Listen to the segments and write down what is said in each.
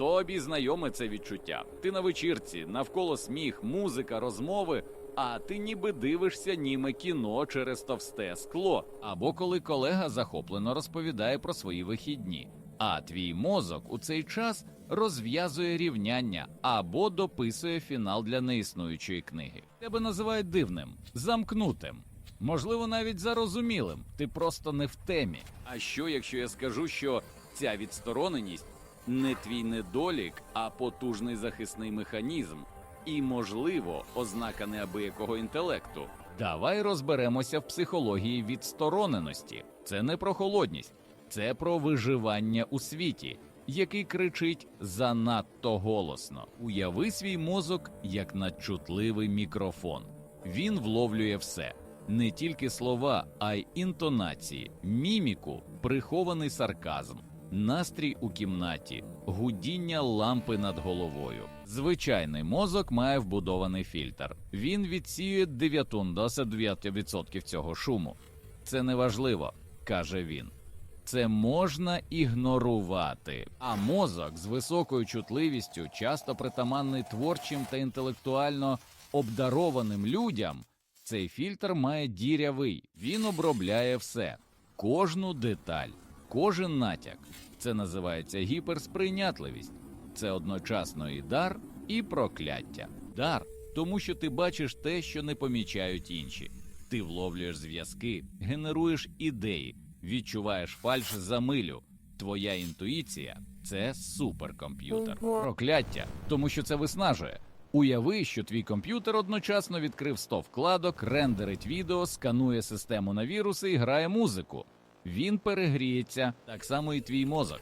Тобі знайоме це відчуття. Ти на вечірці, навколо сміх, музика, розмови. А ти ніби дивишся німе кіно через товсте скло, або коли колега захоплено розповідає про свої вихідні, а твій мозок у цей час розв'язує рівняння або дописує фінал для неіснуючої книги. Тебе називають дивним, замкнутим, можливо, навіть зарозумілим. Ти просто не в темі. А що, якщо я скажу, що ця відстороненість не твій недолік, а потужний захисний механізм, і, можливо, ознака неабиякого інтелекту. Давай розберемося в психології відстороненості. Це не про холодність, це про виживання у світі, який кричить занадто голосно. Уяви свій мозок як надчутливий мікрофон. Він вловлює все. Не тільки слова, а й інтонації, міміку, прихований сарказм, настрій у кімнаті, гудіння лампи над головою. Звичайний мозок має вбудований фільтр. Він відсіює 99% цього шуму. Це неважливо, каже він. Це можна ігнорувати. А мозок з високою чутливістю, часто притаманний творчим та інтелектуально обдарованим людям. Цей фільтр має дірявий, він обробляє все, кожну деталь, кожен натяк. Це називається гіперсприйнятливість. Це одночасно і дар, і прокляття. Дар, тому що ти бачиш те, що не помічають інші. Ти вловлюєш зв'язки, генеруєш ідеї, відчуваєш фальш за милю. Твоя інтуїція це суперкомп'ютер. Прокляття, тому що це виснажує. Уяви, що твій комп'ютер одночасно відкрив 100 вкладок, рендерить відео, сканує систему на віруси і грає музику. Він перегріється, так само і твій мозок.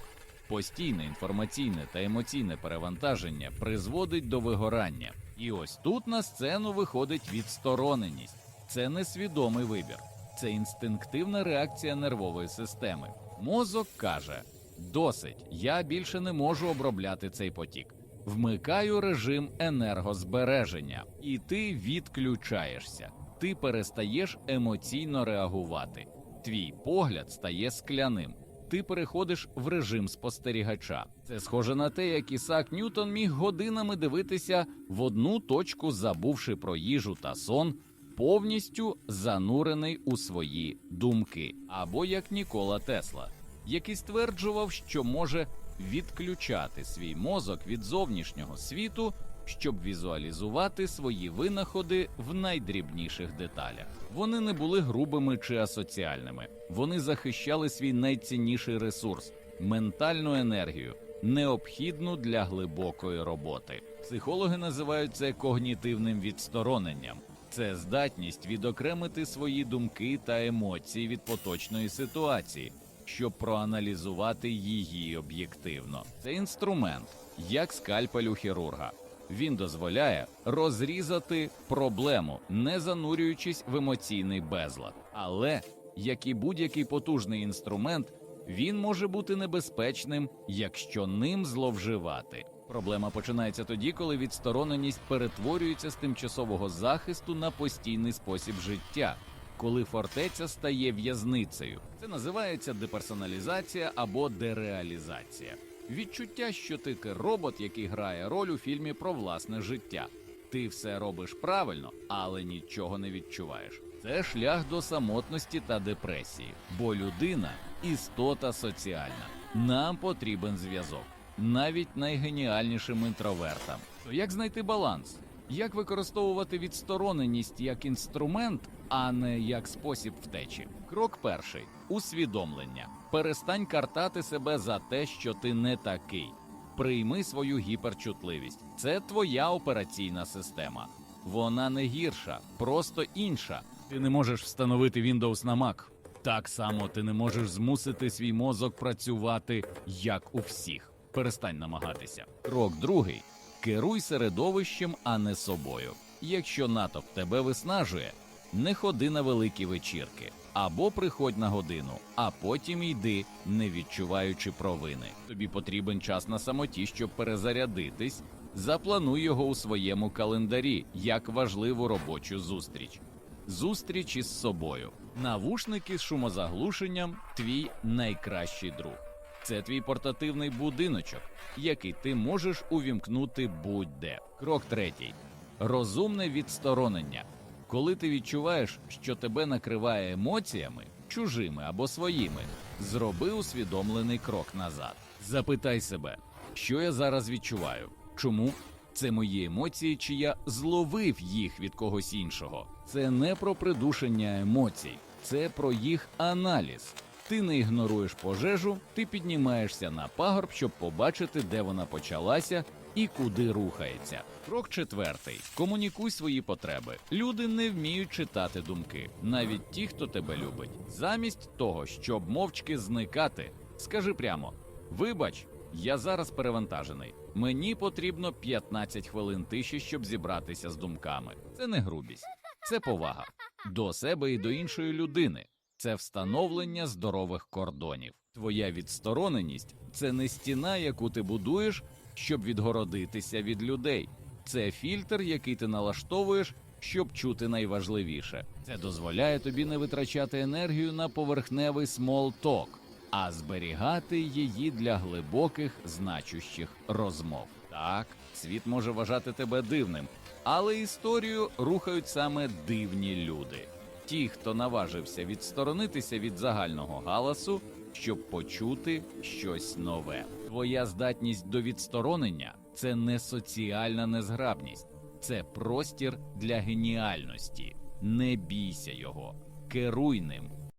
Постійне інформаційне та емоційне перевантаження призводить до вигорання. І ось тут на сцену виходить відстороненість. Це несвідомий вибір, це інстинктивна реакція нервової системи. Мозок каже: досить, я більше не можу обробляти цей потік. Вмикаю режим енергозбереження, і ти відключаєшся. Ти перестаєш емоційно реагувати. Твій погляд стає скляним. Ти переходиш в режим спостерігача. Це схоже на те, як Ісак Ньютон міг годинами дивитися в одну точку, забувши про їжу та сон, повністю занурений у свої думки, або як Нікола Тесла, який стверджував, що може відключати свій мозок від зовнішнього світу, щоб візуалізувати свої винаходи в найдрібніших деталях. Вони не були грубими чи асоціальними. Вони захищали свій найцінніший ресурс ментальну енергію, необхідну для глибокої роботи. Психологи називають це когнітивним відстороненням. Це здатність відокремити свої думки та емоції від поточної ситуації, щоб проаналізувати її об'єктивно. Це інструмент, як скальпель у хірурга. Він дозволяє розрізати проблему, не занурюючись в емоційний безлад. Але, як і будь-який потужний інструмент, він може бути небезпечним, якщо ним зловживати. Проблема починається тоді, коли відстороненість перетворюється з тимчасового захисту на постійний спосіб життя, коли фортеця стає в'язницею. Це називається деперсоналізація або дереалізація. Відчуття, що ти робот, який грає роль у фільмі про власне життя. Ти все робиш правильно, але нічого не відчуваєш. Це шлях до самотності та депресії, бо людина істота соціальна. Нам потрібен зв'язок, навіть найгеніальнішим інтровертам. То як знайти баланс? Як використовувати відстороненість як інструмент, а не як спосіб втечі? Крок перший усвідомлення. Перестань картати себе за те, що ти не такий. Прийми свою гіперчутливість. Це твоя операційна система. Вона не гірша, просто інша. Ти не можеш встановити Windows на Mac. Так само ти не можеш змусити свій мозок працювати як у всіх. Перестань намагатися. Крок другий: керуй середовищем, а не собою. Якщо натовп тебе виснажує, не ходи на великі вечірки або приходь на годину, а потім йди, не відчуваючи провини. Тобі потрібен час на самоті, щоб перезарядитись. Заплануй його у своєму календарі як важливу робочу зустріч. Зустріч із собою. Навушники з шумозаглушенням твій найкращий друг. Це твій портативний будиночок, який ти можеш увімкнути будь-де. Крок третій розумне відсторонення. Коли ти відчуваєш, що тебе накриває емоціями, чужими або своїми, зроби усвідомлений крок назад. Запитай себе, що я зараз відчуваю, чому це мої емоції, чи я зловив їх від когось іншого. Це не про придушення емоцій, це про їх аналіз. Ти не ігноруєш пожежу, ти піднімаєшся на пагорб, щоб побачити, де вона почалася і куди рухається. Крок четвертий: комунікуй свої потреби. Люди не вміють читати думки, навіть ті, хто тебе любить. Замість того, щоб мовчки зникати, скажи прямо: вибач, я зараз перевантажений. Мені потрібно 15 хвилин тиші, щоб зібратися з думками. Це не грубість, це повага до себе і до іншої людини. Це встановлення здорових кордонів. Твоя відстороненість це не стіна, яку ти будуєш, щоб відгородитися від людей. Це фільтр, який ти налаштовуєш, щоб чути найважливіше. Це дозволяє тобі не витрачати енергію на поверхневий смолток, а зберігати її для глибоких, значущих розмов. Так, світ може вважати тебе дивним, але історію рухають саме дивні люди. Ті, хто наважився відсторонитися від загального галасу, щоб почути щось нове. Твоя здатність до відсторонення це не соціальна незграбність, це простір для геніальності. Не бійся його, керуй ним,